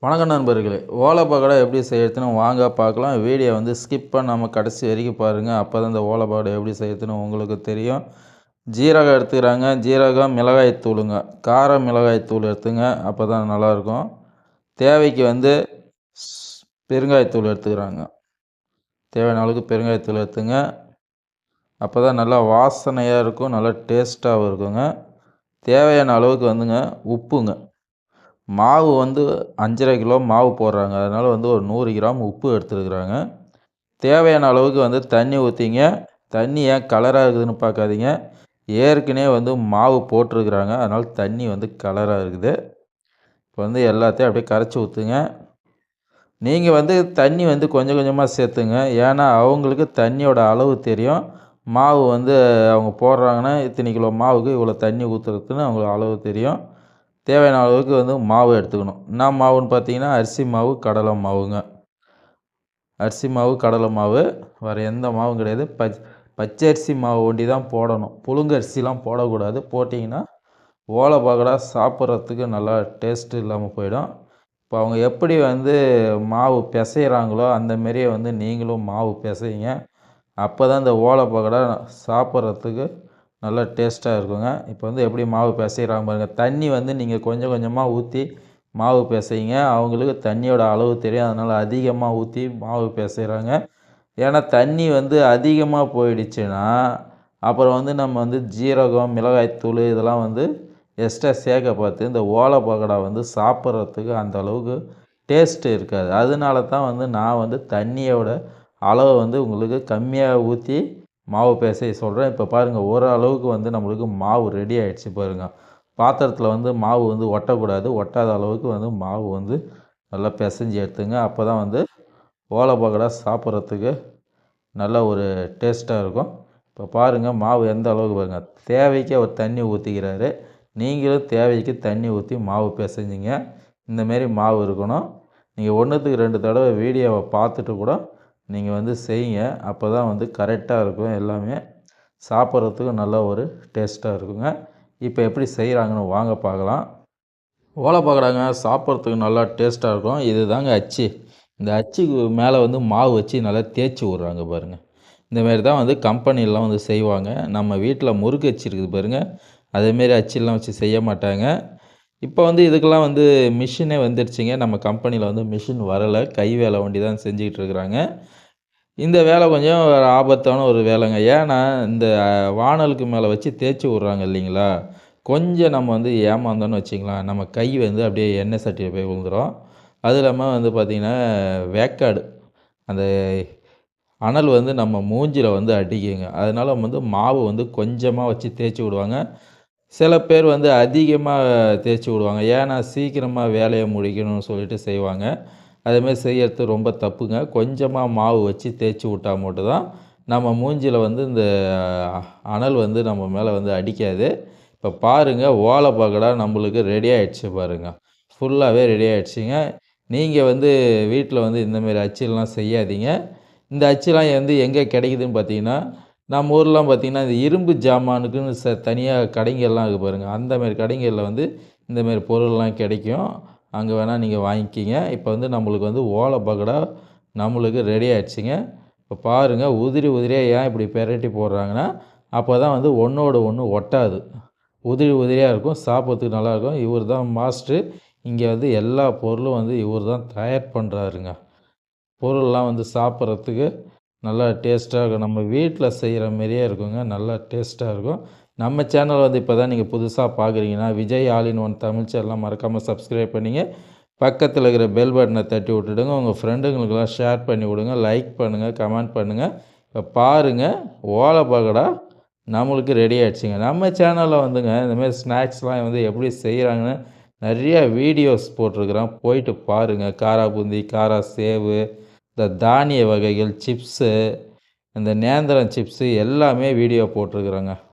வணக்கம் நண்பர்களே. ஓலை பக்கடை எப்படி செய்யறதுன்னு வாங்க பார்க்கலாம். வீடியோ வந்து ஸ்கிப் பண்ணாமல் கடைசி வரைக்கும் பாருங்கள் அப்போ தான் இந்த ஓலை எப்படி செய்யறதுன்னு உங்களுக்கு தெரியும். ஜீரகம் எடுத்துக்கிறாங்க. ஜீரகம் மிளகாய் தூளுங்க. கார மிளகாய் தூள் எடுத்துங்க. அப்போ தான் நல்லாயிருக்கும். தேவைக்கு வந்து ஸ்- பெருங்காயத்தூள் எடுத்துக்கிறாங்க. தேவையான அளவுக்கு பெருங்காயத்தூள் எடுத்துங்க. அப்போ தான் நல்லா வாசனையாக இருக்கும். நல்லா டேஸ்ட்டாகவும் இருக்குங்க. தேவையான அளவுக்கு வந்துங்க உப்புங்க. மாவு வந்து அஞ்சரை கிலோ மாவு போடுறாங்க. அதனால் வந்து ஒரு நூறு கிராம் உப்பு எடுத்துருக்குறாங்க. தேவையான அளவுக்கு வந்து தண்ணி ஊற்றிங்க தண்ணி ஏன் கலராக இருக்குதுன்னு பார்க்காதீங்க. ஏற்கனவே வந்து மாவு போட்டிருக்கிறாங்க. அதனால் தண்ணி வந்து கலராக இருக்குது. இப்போ வந்து எல்லாத்தையும் அப்படியே கரைச்சி ஊற்றுங்க நீங்கள் வந்து தண்ணி வந்து கொஞ்சம் கொஞ்சமாக சேர்த்துங்க. ஏன்னா அவங்களுக்கு தண்ணியோட அளவு தெரியும். மாவு வந்து அவங்க போடுறாங்கன்னா இத்தனை கிலோ மாவுக்கு இவ்வளோ தண்ணி ஊற்றுறதுன்னு அவங்களுக்கு அளவு தெரியும். தேவையான அளவுக்கு வந்து மாவு எடுத்துக்கணும். என்ன மாவுன்னு பார்த்தீங்கன்னா அரிசி மாவு கடலை மாவுங்க. அரிசி மாவு கடலை மாவு வேறு எந்த மாவும் கிடையாது. பச் பச்சரிசி மாவு ஒண்டி தான் போடணும். புழுங்கரிசிலாம் போடக்கூடாது. போட்டிங்கன்னா ஓலை பக்கோடா சாப்பிட்றதுக்கு நல்லா டேஸ்ட் இல்லாமல் போயிடும். இப்போ அவங்க எப்படி வந்து மாவு பிசைகிறாங்களோ அந்தமாரியே வந்து நீங்களும் மாவு பிசைங்க அப்போ தான் இந்த ஓலை பகடா சாப்பிட்றதுக்கு நல்லா டேஸ்ட்டாக இருக்குங்க. இப்போ வந்து எப்படி மாவு பிசைகிறாங்க பாருங்கள் தண்ணி வந்து நீங்கள் கொஞ்சம் கொஞ்சமாக ஊற்றி மாவு பிசைங்க. அவங்களுக்கு தண்ணியோட அளவு தெரியும். அதனால் அதிகமாக ஊற்றி மாவு பிசைகிறாங்க ஏன்னா தண்ணி வந்து அதிகமாக போயிடுச்சுன்னா அப்புறம் வந்து நம்ம வந்து ஜீரகம் மிளகாய்த்தூள் இதெல்லாம் வந்து எக்ஸ்ட்ரா சேர்க்க பார்த்து இந்த ஓலை பகடா வந்து சாப்பிட்றதுக்கு அந்த அளவுக்கு டேஸ்ட்டு இருக்காது. அதனால தான் வந்து நான் வந்து தண்ணியோட அளவை வந்து உங்களுக்கு கம்மியாக ஊற்றி மாவு பிசைய சொல்கிறேன் இப்போ பாருங்கள் ஓரளவுக்கு வந்து நம்மளுக்கு மாவு ரெடி ஆகிடுச்சு பாருங்கள் பாத்திரத்தில் வந்து மாவு வந்து ஒட்டக்கூடாது. ஒட்டாத அளவுக்கு வந்து மாவு வந்து நல்லா பிசைஞ்சு எடுத்துங்க. அப்போ தான் வந்து ஓலை பக்கோடா சாப்பிட்றதுக்கு நல்ல ஒரு டேஸ்ட்டாக இருக்கும். இப்போ பாருங்கள் மாவு எந்த அளவுக்கு பாருங்கள் தேவைக்கு அவர் தண்ணி ஊற்றிக்கிறாரு நீங்களும் தேவைக்கு தண்ணி ஊற்றி மாவு பிசைஞ்சிங்க. இந்தமாரி மாவு இருக்கணும். நீங்கள் ஒன்றுத்துக்கு ரெண்டு தடவை வீடியோவை பார்த்துட்டு கூட நீங்கள் வந்து செய்யுங்க. அப்போ தான் வந்து கரெக்டாக இருக்கும். எல்லாமே சாப்பிட்றதுக்கு நல்ல ஒரு டேஸ்ட்டாக இருக்குங்க. இப்போ எப்படி செய்கிறாங்கன்னு வாங்க பார்க்கலாம். ஓலை பார்க்குறாங்க சாப்பிட்றதுக்கு நல்லா டேஸ்ட்டாக இருக்கும். இது தாங்க அச்சு. இந்த அச்சுக்கு மேலே வந்து மாவு வச்சு நல்லா தேய்ச்சி விட்றாங்க பாருங்கள் இந்தமாரி தான் வந்து கம்பெனிலாம் வந்து செய்வாங்க. நம்ம வீட்டில் முறுக்கு அச்சு இருக்குது பாருங்கள் அதேமாரி அச்சுலாம் வச்சு செய்ய மாட்டாங்க. இப்போ வந்து இதுக்கெல்லாம் வந்து மிஷினே வந்துடுச்சிங்க நம்ம கம்பெனியில் வந்து மிஷின் வரலை. கை வேலை வண்டி தான் செஞ்சுக்கிட்டு இருக்கிறாங்க. இந்த வேலை கொஞ்சம் ஆபத்தான ஒரு வேலைங்க. ஏன்னா இந்த வானலுக்கு வாணலுக்கு மேலே வச்சு தேய்ச்சி விட்றாங்க இல்லைங்களா? கொஞ்சம் நம்ம வந்து ஏமாந்தோன்னு வச்சிங்களேன் நம்ம கை வந்து அப்படியே எண்ணெய் சட்டியில் போய் விழுந்துடும் அது இல்லாமல் வந்து பார்த்திங்கன்னா வேக்காடு. அந்த அனல் வந்து நம்ம மூஞ்சில் வந்து அடிக்குங்க. அதனால் வந்து மாவு வந்து கொஞ்சமாக வச்சு தேய்ச்சி விடுவாங்க. சில பேர் வந்து அதிகமாக தேய்ச்சி விடுவாங்க. ஏன்னா சீக்கிரமாக வேலையை முடிக்கணும்னு சொல்லிட்டு செய்வாங்க. அதேமாதிரி செய்யறது ரொம்ப தப்புங்க. கொஞ்சமாக மாவு வச்சு தேய்ச்சி விட்டா மட்டும் தான் நம்ம மூஞ்சியில் வந்து இந்த அனல் வந்து நம்ம மேலே வந்து அடிக்காது. இப்போ பாருங்கள் ஓலை பார்க்கடா நம்மளுக்கு ரெடி ஆகிடுச்சு பாருங்கள் ஃபுல்லாகவே ரெடி ஆகிடுச்சிங்க நீங்கள் வந்து வீட்டில் வந்து இந்தமாரி அச்சிலாம் செய்யாதீங்க. இந்த அச்சுலாம் வந்து எங்கே கிடைக்குதுன்னு பார்த்தீங்கன்னா நம்ம ஊர்லாம் பார்த்திங்கன்னா இந்த இரும்பு ஜாமானுக்குன்னு ச தனியாக கடைங்கள்லாம் இருக்குது பாருங்கள் அந்தமாரி கடைங்களில் வந்து இந்தமாரி பொருள்லாம் கிடைக்கும். அங்கே வேணால் நீங்கள் வாங்கிக்கிங்க. இப்போ வந்து நம்மளுக்கு வந்து ஓலை பக்கடா நம்மளுக்கு ரெடி ஆயிடுச்சுங்க. இப்போ பாருங்கள் உதிரி உதிரியாக ஏன் இப்படி பெரட்டி போடுறாங்கன்னா அப்போ தான் வந்து ஒன்றோட ஒன்று ஒட்டாது. உதிரி உதிரியாக இருக்கும் சாப்பிட்றதுக்கு நல்லாயிருக்கும் இவர் தான் மாஸ்டரு இங்கே வந்து எல்லா பொருளும் வந்து இவர் தான் தயார் பண்ணுறாருங்க பொருள்லாம் வந்து சாப்பிட்றதுக்கு நல்லா டேஸ்ட்டாக இருக்கும். நம்ம வீட்டில் செய்கிற மாரியே இருக்குங்க. நல்லா டேஸ்ட்டாக இருக்கும். நம்ம சேனல் வந்து இப்போ தான் நீங்கள் புதுசாக பார்க்குறீங்கன்னா Vijay all in one Tamil சேனலாம் மறக்காமல் சப்ஸ்கிரைப் பண்ணிங்க. பக்கத்தில் இருக்கிற பெல் பட்டனை தட்டி விட்டுடுங்க. உங்கள் ஃப்ரெண்டுங்களுக்கெல்லாம் ஷேர் பண்ணி விடுங்க. லைக் பண்ணுங்கள் கமெண்ட் பண்ணுங்கள் இப்போ பாருங்கள் ஓலை பகடா நம்மளுக்கு ரெடி ஆகிடுச்சிங்க நம்ம சேனலில் வந்துங்க இந்தமாரி ஸ்நாக்ஸ்லாம் வந்து எப்படி செய்கிறாங்கன்னு நிறையா வீடியோஸ் போட்டிருக்கிறோம். போயிட்டு பாருங்கள் காரா பூந்தி காரா சேவு இந்த தானிய வகைகள் சிப்ஸு இந்த நேந்திரம் சிப்ஸு எல்லாமே வீடியோ போட்டிருக்குறேங்க.